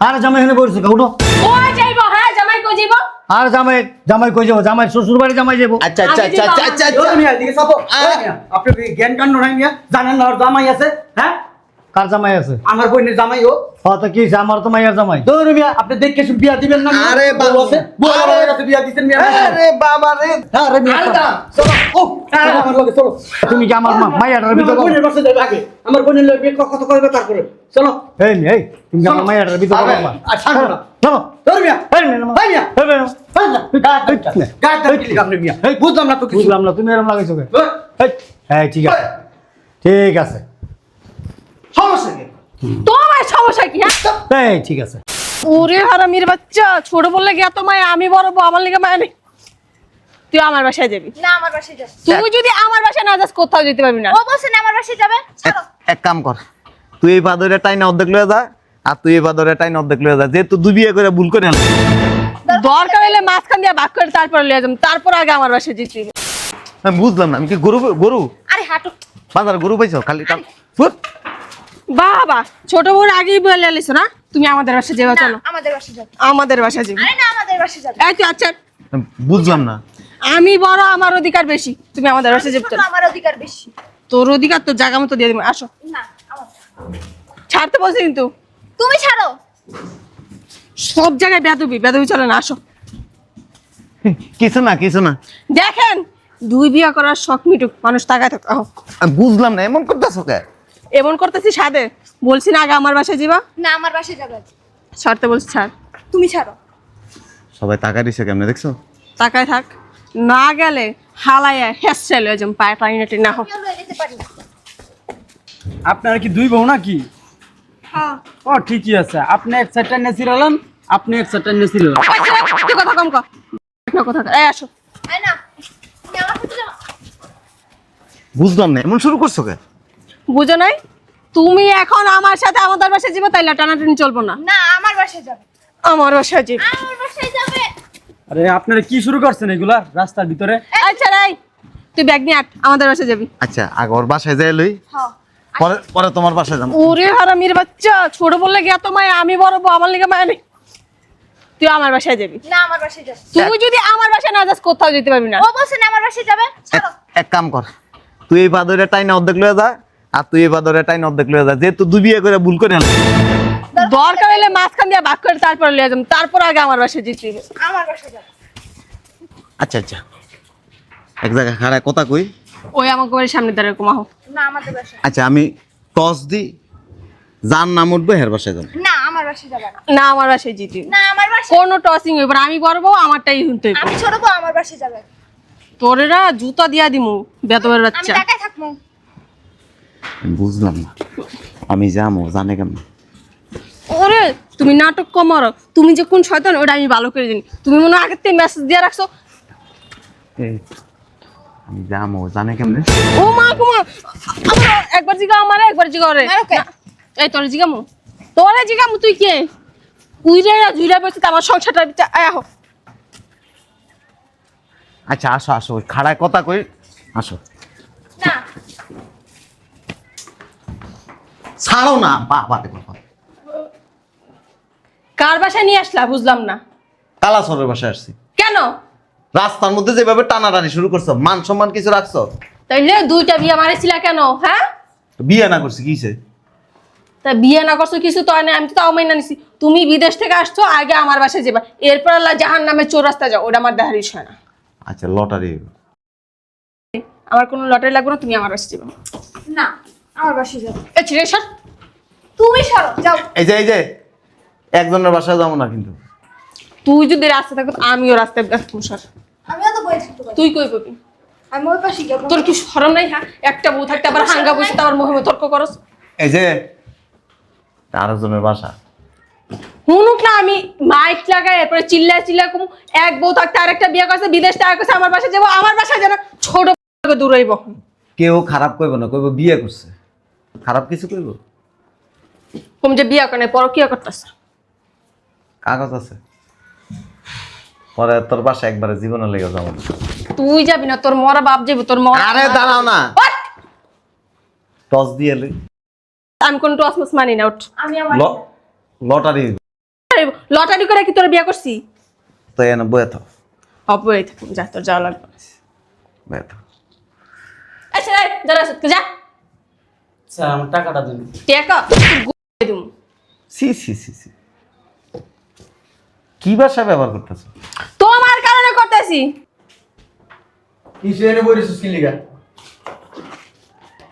আর জামাই এখানে বলছো উঠো। ও যাইবো হ্যাঁ জামাই কই যাইবো? আর জামাই জামাই কই যাব? জামাই শ্বশুর বাড়ি জামাই যাব আচ্ছা আচ্ছা আচ্ছা আচ্ছা আচ্ছা। চাপো। ওই মিয়া, আপনি জ্ঞান কাণ্ড নাই মিয়া? জানেন না ওর জামাই আছে হ্যাঁ? কার জামাই আছে? আমার বোনের জামাই ও। তো কি আমার তো মাইয়ার জামাই। দৌড় মিয়া আপনি দেখে শুনে বিয়া দিবেন না আরে বাবা। আছে? বউ আরে- কাছে বিয়া দিছেন মিয়া আরে বাবা রে। হ্যাঁ মিয়া আরে চলো। ও আমার লগে চলো। তুমি কি আমার মাইয়াটার ভিতর বোনের যাবে আগে। আমার বোনের লগে বিয়ে কথা কইবে তারপরে? চলো। এই এই তুমি আমার চলো। মাইয়াটার ভিতর আরে, করবা? আর না। চলো। দৌড় মিয়া। এই মেয়ে। এই মিয়া। এই মেয়ে, বুঝলাম না তো কিছু। বুঝলাম না তুমি এরকম লাগাইছো কেন? ওই, এই, এই ঠিক আছে। ঠিক আছে। সমস্যা কি? তোমার সমস্যা কি হ্যাঁ? এই ঠিক আছে। ওরে হারামির বাচ্চা ছোট বললে গিয়া তো মায়া? আমি বড় বউ আমার লিগে মায়া নেই। তুই আমার বাসায় যাবি? না আমার বাসায় যাবে। তুই যদি আমার বাসায় না যাস কোথাও যেতে পারবি না। ও বলছে না আমার বাসায় যাবে? ছাড়ো। এক- কাম কর। তুই এই বাদরে টাইনা অর্ধেক লয়ে যা আর তুই এই বাদরে টাইনা অর্ধেক লয়ে যা। যেহেতু দুই বিয়ে করে ভুল করে আনলি। দরকার হলে মাঝখান দিয়ে ভাগ করে তারপর লিয়ে যাম তারপর আগে আমার বাসায় যেতে আমি বুঝলাম না আমি কি গরু গরু? আরে হাঁটো। বাজার গরু পাইছো? খালি ফুট। বাবা ছোট বউর আগেই বলে আলিস না? তুমি আমাদের বাসায় যাবে না চলো। আমাদের বাসায় যাবে আমাদের বাসায় যাবে আরে না আমাদের বাসায় যাবে এই তুই আচ্ছা। বুঝলাম না। আমি বড় আমার অধিকার বেশি। তুমি আমাদের ছোট, চলো। আমার অধিকার বেশি। তোর অধিকার তোর জায়গা মতো দিয়ে দিবো। আসো। না আমার ছাড়তে বলছি কিন্তু। তুমি ছাড়ো। সব জায়গায় বেদবি বেদবি চলে না আসো। কিছু না কিছু না। দেখেন দুই বিয়া করার শখ মিটুক মানুষ তাকায় থাক। আহ। বুঝলাম না এমন করতেছো কে? এমন করতেছি সাদে বলছি না আগে আমার বাসায় যাবা? না আমার বাসায় যাবে ছাড়তে বলছি ছাড়। তুমি ছাড়ো। সবাই টাকা দিছে কেমনে দেখছ? তাকায় থাক। না গেলে হালাইয়া হেস চাইলে যেমন পায়ে টাইনে টেনে হোক। না আপনারা কি দুই বউ নাকি? হ্যাঁ। ও ঠিকই আছে। আপনি এক সাইডটা নেছিলেন আপনি এক সাইডটা নেছিলেন তুই কথা কম কর। কথা। এই আসো। আয় না তুমি আমার সাথে যাও। বুঝলাম না এমন শুরু করছ কে? বুঝো নাই? তুমি এখন আমার সাথে আমাদের বাসায় যাবে তাইলে টানাটানি চলবো না। না আমার বাসায় যাবে। আমার বাসায় যাবে। আমার বাসায় যাবে। আরে আপনারা কি শুরু করছেন এগুলা রাস্তার ভিতরে? আচ্ছা রাই তুই ব্যাগ নিয়ে আট আমাদের বাসায় যাবি। আচ্ছা আগে ওর বাসায় যাই লই। হ্যাঁ পরে পরে তোমার বাসায় যাব। ওরে হারামির বাচ্চা ছোট বললে গিয়া তো মায়া আমি বড় বউ আমার লিগে মায়া নেই। তুই আমার বাসায় যাবি। না আমার বাসায় যাবে। তুই যদি আমার বাসায় না যাস কোথাও যেতে পারবি না। ও বলছে না আমার বাসায় যাবে। এক- কাম কর তুই এই বাদরে টাইনা অর্ধেক লয়ে যা আর তুই এই বাদরে টাইনা অর্ধেক লয়ে যা। যেহেতু দুই বিয়ে করে ভুল করে আনলি। দরকার হলে মাঝখান দিয়ে ভাগ করে তারপর লিয়ে যাম তারপর আগে আমার বাসায় যেতে আমার বাসায় যাবে আচ্ছা আচ্ছা। এক জায়গায় খাড়ায় কথা কই? ওই আমাকে বাড়ির সামনে দাঁড়িয়ে কমাও না আমাদের বাসায়। আচ্ছা আমি টস দি যার নাম উঠবে হের বাসায় যাব। না আমার বাসায় যাবে না। না আমার বাসায় যেতে না আমার বাসায় কোনো টসিং হইব না। আমি বউ আমারটাই শুনতে হইব আমি ছোট আমার বাসায় যাবে। তোরেরা জুতা দিয়া দিমু বেতবের আমি বাচ্চা। টাকায় আমি বুঝলাম না। আমি যাব জানে কেমন? ওরে তুমি নাটক কম কমার তুমি যে কোন শয়তান ওটা আমি ভালো করে জানি। তুমি মনে আগের থেকে মেসেজ দিয়ে রাখছো। আমি যাব জানে কেমনে? ও মা গো মা। আমার একবার জিগা আমার একবার জিগা ওরে। এই তোরে জিগামু। তোরে জিগামু তুই কে? উইরে জুইরা বসে আমার সংসারটা আয় আহো। আচ্ছা আসো আসো খাড়ায় কথা কই। আসো। ছাড়ো না বাবা বাবা কার বাসায় নিয়ে আসলা? বুঝলাম না। কালাসরের বাসায় আসছি। কেন? রাস্তার মধ্যে যেভাবে টানাটানি শুরু করছ মান সম্মান কিছু রাখছো? তাইলে দুইটা বিয়ে মারেছিলা কেন হ্যাঁ? বিয়ে না করছি কিসে? তা বিয়ে না করছ কিছু তো না আমি তো তাও মাইনা নিছি। তুমি বিদেশ থেকে আসছো আগে আমার বাসায় যাবা। এরপর আল্লাহ জাহান নামে চৌরাস্তা যাও ওটা আমার দেখার ইচ্ছা না। আচ্ছা লটারি আমার কোনো লটারি লাগবে না তুমি আমার বাসায় যাবে। না আমার বাসায় যাবে। এ ছিড়ে সর। তুমি সরো যাও। এই যে এই যে একজনের বাসায় যাব না কিন্তু। তুই যদি রাস্তা থাকো আমিও রাস্তায় দেখব সর। আমিও তো বই থাকতে পারি তুই কই পাবি? আমি ওই পাশে যাব তোর কি শরম নাই হ্যাঁ? একটা বউ থাকতে আবার হাঙ্গা বসে আবার মহিমে তর্ক করস। এই যে আরেকজনের বাসা। হুনুক না আমি মাইক লাগাই এরপরে চিল্লা চিল্লা কম। এক বউ থাকতে আরেকটা বিয়ে করছে বিদেশ টাকা করছে আমার বাসায় যাব আমার বাসায় যেন ছোট দূরেই বহন। কেউ খারাপ কইব না কইব বিয়ে করছে। খারাপ কিছু কইব? কম যে বিয়ে করে পর কি করতেছে? কাগজ আছে। পরে তোর বাসা একবারে জীবনে লেগে যাব। তুই যাবি না তোর মরা বাপ যাবি তোর মরা আরে দাঁড়াও না। টস দিয়ে লই। আমি কোন টসমস মানি না ওঠ। আমি আমার লটারি। লটারি করে কি তোর বিয়ে করছি? তো এনে বয়ে থাক। অপরে থাকুন যা তোর যাওয়া লাগবে। বয়ে থাক। আচ্ছা যা। স্যার আমার টাকাটা দিন। টেকা? দিম সি সি সি সি। কি ভাষা ব্যবহার করতেছো? তোমার কারণে করতেছি। কিসে এনে বইরেছিস কি লিগা?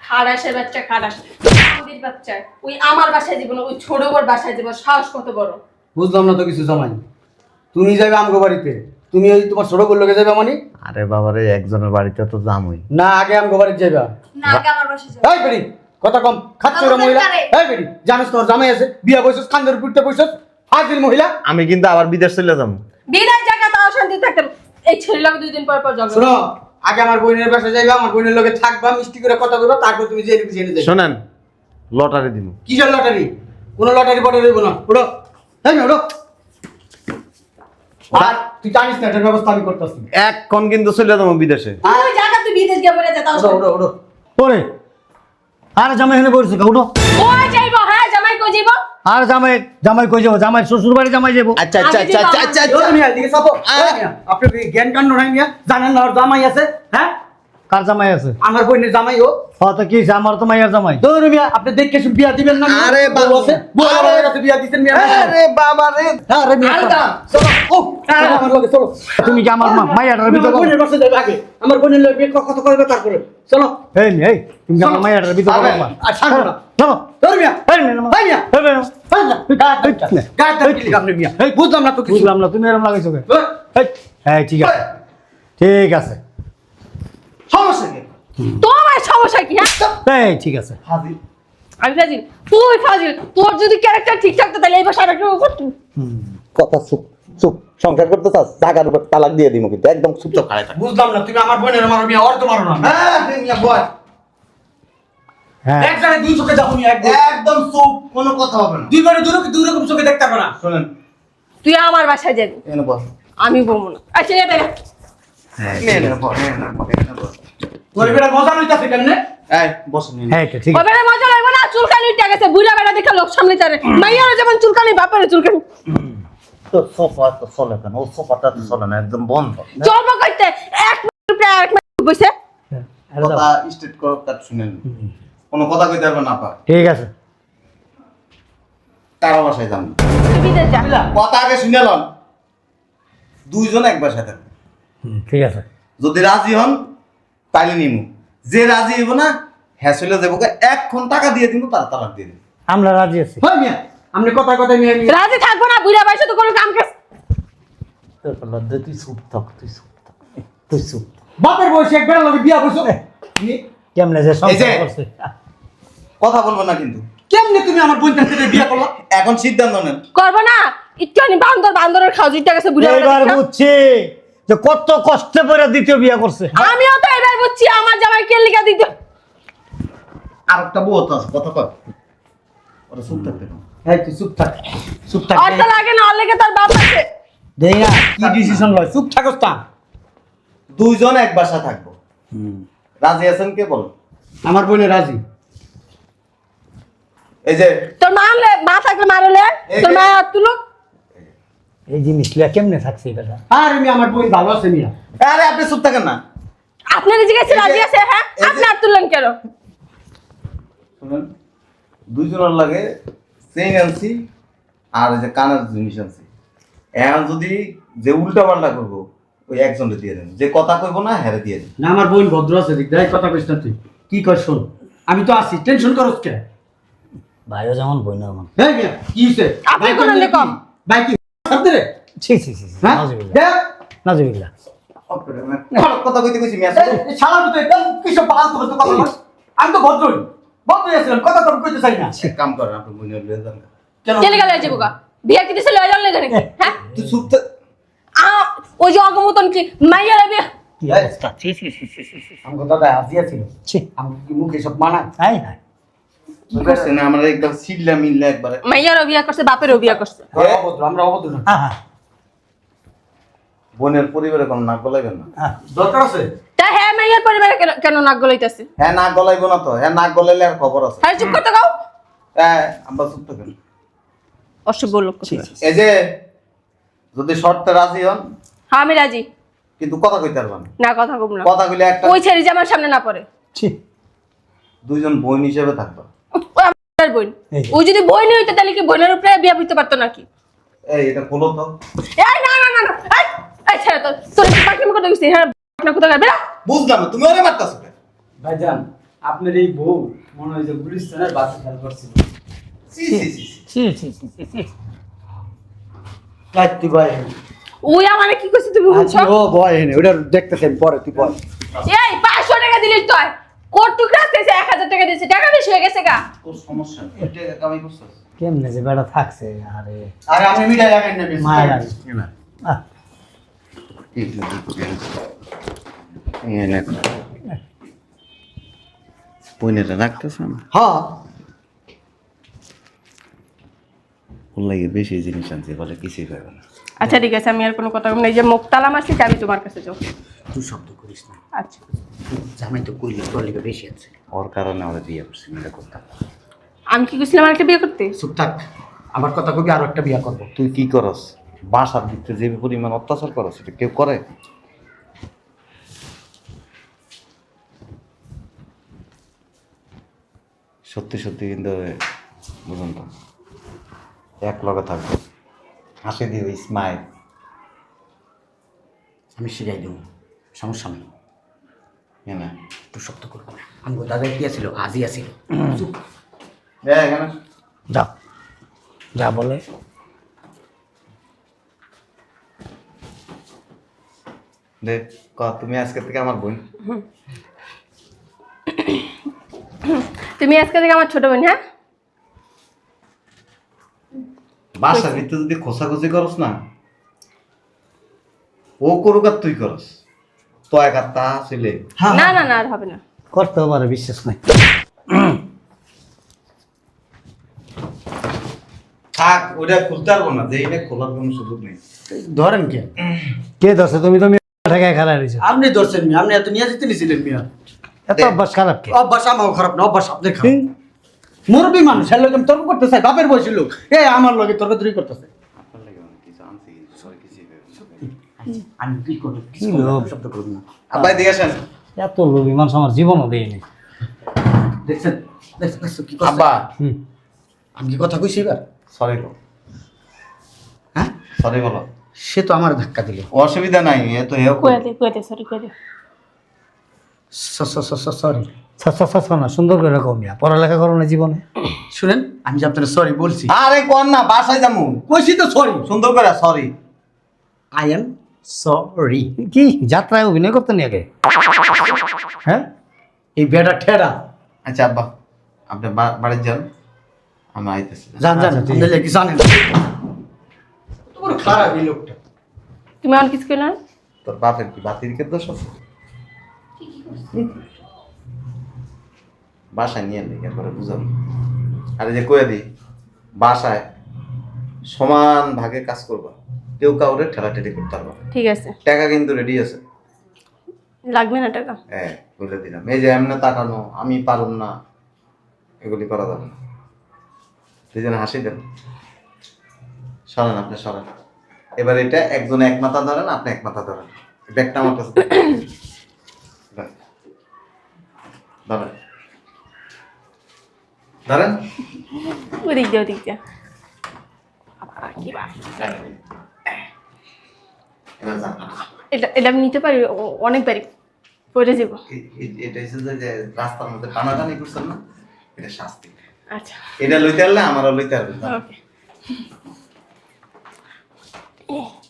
খাড়াসের বাচ্চা খাড়াস আমাদের বাচ্চা। ওই আমার বাসায় জীবন ওই ছোট বড় বাসায় জীবন সাহস কত বড়। বুঝলাম না তো কিছু জামাই। তুমি যাবে আমগো বাড়িতে। তুমি ওই তোমার ছোট বললোকে যাবে মানে? আরে বাবারে একজনের বাড়িতে তো জামই না আগে আমগো বাড়িতে যাবে না আগে আমার বাসায় যাও এই বেড়ি! কথা কম খাচ্ছে ওরা মহিলা? এই বেড়ি জানিস তোর জামাই আছে বিয়া বসছিস কান্দের পিঠতে বসছিস হাজির মহিলা। আমি কিন্তু আবার বিদেশ চলে যাব। বিদায় জায়গা তাও শান্তি থাকতাম এই ছেলে লাগে দুই দিন পর পর ঝগড়া। শোনো আগে আমার বোনের বাসায় যাইবা আমার বোনের লগে থাকবা মিষ্টি করে কথা বলবা তারপর তুমি জেনে জেনে যাবে শোনেন লটারি দিন কিসের লটারি? কোনো লটারি পটারি হইব না। তাই না উঠো আর তুই জানিস না এটার ব্যবস্থা আমি করতেছি। এখন কিন্তু চলে যাব বিদেশে। ওই জায়গা তুই বিদেশ গিয়ে বলে যা তাও উঠো ওরে আর জামাই এখানে বলছে উঠো। ওই যাইবো? হ্যাঁ জামাই কই যাইবো? আর জামাই জামাই কই যাব? জামাই শ্বশুর বাড়ি জামাই যাব। আচ্ছা আচ্ছা আচ্ছা আচ্ছা আচ্ছা। আচ্ছা কি জ্ঞান কাণ্ড নাই মিয়া? জানেন না জামাই আছে? হ্যাঁ? কার জামাই আছে? আমার বোনের জামাই ও। তো কি আমার তো মাইয়ার জামাই। দৌড় মিয়া আপনি দেখে শুনে বিয়া দিবেন না মিয়া? আরে বউ আছে? আরে। কাছে বিয়া মিয়া? আরে বাবা রে। আরে মিয়া চলো। ও আমার লগে চলো। তুমি কি আমার মা- মাইয়াটার তুমি ভিতর বোনের বাসায় যাবে আগে। আমার বোনের লগে বিয়ে কথা করবে তারপরে। চলো। এই মেয়ে, এই তুমি কি আমার মাইয়াটার ভিতর আরে, করবা? আর ছাড়ো না। চলো। দৌড় এই মেয়ে। এই মিয়া। না, বুঝলাম না তো বুঝলাম না তুমি এরকম লাগাইছো কেন? এই, এই, হ্যাঁ ঠিক আছে। ঠিক আছে। সমস্যা কি? তোমার সমস্যা কি হ্যাঁ? এই ঠিক আছে। হাজির আমি ফাজিল। তুই ফাজিল। তোর যদি ক্যারেক্টার ঠিক থাকতো তাহলে এই করতো কথা চুপ চুপ। সংসার করতে চাস টাকার উপর তালাক দিয়ে দিব কিন্তু একদম খাড়াই থাক। বুঝলাম না তুমি আমার বোনের মারো মিয়া ওর তো মারো না। হ্যাঁ মিয়া বয়। হ্যাঁ এক জায়গায় দুই চোখে যাব একদম একদম চুপ কোনো কথা হবে না। দুই বারে দুই রকম দুই রকম চোখে দেখতে পারো না। শুনেন। তুই আমার বাসায় যাবি। এনে বস। আমি বলব না। আচ্ছা এ একদম বন্ধ। কথা শুনেন। কোনো কথা কইতে পারবে না পা ঠিক আছে। কারও বাসায় যান কথা আগে শুনে লন। দুইজন এক বাসায় থাকবে। ঠিক আছে। যদি রাজি হন তাইলে নিমু। যে রাজি হইব না হ্যাঁ চলে যাব। এখন টাকা দিয়ে দিব তার তালাক দিয়ে দিব আমরা রাজি আছি। হয় মিয়া। আপনি কথা কথা মিয়া মিয়া। রাজি থাকব না বুড়া বয়সে তো কোনো কাম কাজ তুই চুপ থাক তুই চুপ থাক তুই চুপ বাপের বয়সে এক বেড়া লগে বিয়া করছ? কেমনে যে সংসার করছে। কথা বলব না কিন্তু। কেমনে তুমি আমার বোন থেকে বিয়া করলা? এখন সিদ্ধান্ত নেন। করব না একটুখানি বান্দর বান্দরের খাও জিটা গেছে বুড়া বেটা এইবার বুঝছি। যে কত কষ্টে পরে দ্বিতীয় বিয়ে করছে। আমিও তো এবার বুঝছি আমার জামাই কে লিখা দিত? আর একটা বউ তো আছে কথা কর ওরা চুপ থাকতে। এই তুই চুপ থাক চুপ থাক আর তো লাগে না লেগে তার বাপ আছে। দেই না কি ডিসিশন লয় চুপ থাকস তা। দুইজন এক বাসা থাকব। রাজি আছেন কে বল? আমার বোনে রাজি। এই যে তোর মা আনলে মা থাকলে মারলে তোর মা তুলো এই জিনিসগুলা কেমনে থাকছে এই বেটা? আর মিয়া আমার বোন ভালো আছে মিয়া। আরে আপনি চুপ থাকেন না। আপনার জিজ্ঞেস রাজি আছে হ্যাঁ? আপনি হাত তুললেন কেন? শুনেন দুইজনের লাগে চেইন আনছি আর যে কানের জিনিস আনছি। এখন যদি যে উল্টা পাল্টা করব ওই একজনকে দিয়ে দেন। যে কথা কইবো না হ্যারে দিয়ে দেন। না আমার বোন ভদ্র আছে দেখ দেখ কথা কইস না তুই। কি কর শোন। আমি তো আছি টেনশন করস কে? ভাইও যেমন বই না আমার হ্যাঁ কি হইছে? আপনি কোন নিয়ে রকম? ছি ছি ছি ছি, হ্যাঁ? নাজুবিল্লাহ। দেখ। নাজুবিল্লাহ। খারাপ কথা কইতে কইছি মিয়া। এই, এই শালা তো একদম কিসব পাল তো কথা বল আমি তো ভদ্রই ভদ্রই আছিলাম কথা তো আমি কইতে চাই না। এক কাম করেন আপনি বুঝে লয়ে যান কেন? কে লিখা যাচ্ছে বোকা? বিয়া কি দিছে লয়ে যান লেগে নাকি? হ্যাঁ? তুই চুপ থাক। আ ওই যে অগমতন কি মাইয়া বিয়া। কি এই। অবস্থা? ছি ছি ছি ছি ছি, ছি। আমার দাদা হাসিয়া ছিল। ছি। আমি কি মুখে সব মানায়? হাই হাই কি করছে আমরা একদম সিল্লা মিল্লা একবারে। মাইয়ারও বিয়া করছে বাপেরও বিয়া করছে। অভদ্র আমরা অভদ্র না। হ্যাঁ হ্যাঁ। বোনের পরিবারে কোনো নাক গলাইবেন না। হ্যাঁ। দরকার আছে? তা হ্যাঁ মাইয়ার পরিবারে কেন- নাক গলাইতেছে? হ্যাঁ নাক গলাইবো না তো। হ্যাঁ নাক গলাইলে আর খবর আছে। হ্যাঁ চুপ করতে গাও হ্যাঁ আমরা চুপ থাকেন। অসভ্য লোক এই যে যদি শর্তে রাজি হন হ্যাঁ আমি রাজি। কিন্তু কথা কইতে পারবেন না। না কথা কম না। কথা কইলে একটা ওই ছেড়ে যে আমার সামনে না পড়ে। ছি। দুইজন বোন হিসেবে থাকবা। আমার বোন। ও যদি বোন হইতো তাহলে কি বোনের উপরে বিয়ে হইতে পারতো নাকি? এই এটা খোলো তো। এই না না না না। এই তো তোর পাকনামি করতে গেছিস হ্যাঁ পাকনা কোথায় বেরা বুঝলাম তুমি ওরে মারতাছো ভাইজান আপনার এই বউ মনে হয় যে গুলিস্তানের বাসে খেয়াল করছিল সি সি সি সি। ওই আমারে কি কইছিস তুমি বুঝছ ও বয় এনে ওটা দেখতেছেন পরে তুই বয় এই 500 টাকা দিলিস তুই। কোট টুকরা দিয়েছে 1000 টাকা দিয়েছে টাকা বেশি হয়ে গেছে গা। তোর সমস্যা। এটা কামাই করছস? কেমনে যে বেড়া থাকছে আরে। আরে আপনি মিঠাই লাগাই না বেশি। মায়া লাগে আহ, পয়নাটা রাখতেছ না হ্যাঁ লাগে বেশি জিনিস আনছে বলে কিছুই পাবে না আচ্ছা ঠিক আছে আমি আর কোনো কথা বলব এই যে মুখ তালা মারছি আমি তোমার কাছে যাও তুই শব্দ করিস না। আচ্ছা। জামাই তো কইলে তোর লেগে বেশি আছে। ওর কারণে আমরা বিয়ে করছি মিলে করতাম আমি কি কইছিলাম আরেকটা বিয়ে করতে? চুপ থাক আমার কথা কবি আরও একটা বিয়া করব। তুই কি করস? বাসার ভিতরে যে পরিমাণ অত্যাচার করস সেটা কেউ করে? সত্যি সত্যি কিন্তু বুঝুন তো এক লগে থাকবে। হাসি দিবে স্মাইল আমি শিখাই দেবো সমস্যা নেই। হ্যাঁ তুই শব্দ করব না আমি দাদা কি আছিল? আজই আছিল। যা। যা বলে। ক তুমি আজকে থেকে আমার বোন। তুমি আজকে থেকে আমার ছোট বোন হ্যাঁ? বাসার ভিতরে যদি খোসাখুচি করস না ও করুক আর তুই করস। তো এক তা ছিলে না না না আর হবে না। করতেও পারে বিশ্বাস নাই। থাক ওটা খুলতে পারব না যে এটা খোলার কোনো সুযোগ নেই। ধরেন কে? কে ধরছে? তুমি তো ঠেকায় খারাপ হয়েছো আপনি ধরছেন মিয়া আপনি এত নিয়ে যেতে নিয়েছিলেন মিয়া। এত অভ্যাস খারাপ কে? অভ্যাস আমার খারাপ না অভ্যাস আপনার খারাপ। মুরব্বী মানুষ এর লোক তর্ক করতে চাই বাপের বয়সী লোক। এ আমার লোকে তর্ক তর্কি করতেছে। আমি কি করব? কি শব্দ করব না। আব্বাই দিয়ে আসেন। এত লোভী মানুষ আমার জীবনও দেয়নি। দেখছেন? দেখছেন? কি আব্বা। আমি কি কথা কইছি এবার? সরি হ্যাঁ? সরি বলো। সে তো আমার ধাক্কা দিল। অসুবিধা নাই এ তো হেও কয়ে দে কয়ে দে সরি কয়ে দে সরি না সুন্দর করে কমিয়া পড়ালেখা করো না জীবনে। শুনেন আমি যে আপনার সরি বলছি। আরে কোন না বাসায় যামু। কইছি তো সরি সুন্দর করে সরি আই এম সরি কি যাত্রায় অভিনয় করতে নিয়ে আগে? হ্যাঁ? এই বেটা ঠেরা। আচ্ছা আব্বা আপনি বাড়ি যান। আমি আইতেছি। জান জান আচ্ছা, আপনি জানেন তোমার খারাপ এই লোকটা। তুমি আমার কিছু কইলে না তোর বাপের কি বাতির কে দোষ আছে? বাসায় নিয়ে নেই একবারে বুঝাবো। আর এই যে কয়ে দিই বাসায় সমান ভাগে কাজ করবা। কেউ কাউরে ঠেলাঠেলি করতে পারবা ঠিক আছে। টাকা কিন্তু রেডি আছে। লাগবে না টাকা? হ্যাঁ বলে দিলাম। এই যে এমনি তাকানো আমি পারুম না এগুলি করা যাবে না। দুজনে হাসি দেন। সরেন আপনি সরেন। এবার এটা একজন এক মাথা ধরেন আপনি এক মাথা ধরেন। ব্যাগটা আমার কাছে। ধরেন। ধরেন। ওদিক দিয়ে ওদিক দিয়ে। এটা এটা আমি নিতে পারি অনেকবারই পড়ে যাব। এটা হচ্ছে যে- যে রাস্তার মধ্যে টানাটানি করছেন না এটা শাস্তি। আচ্ছা। এটা লইতে পারলে আমারও লইতে পারবে ওকে। Oh.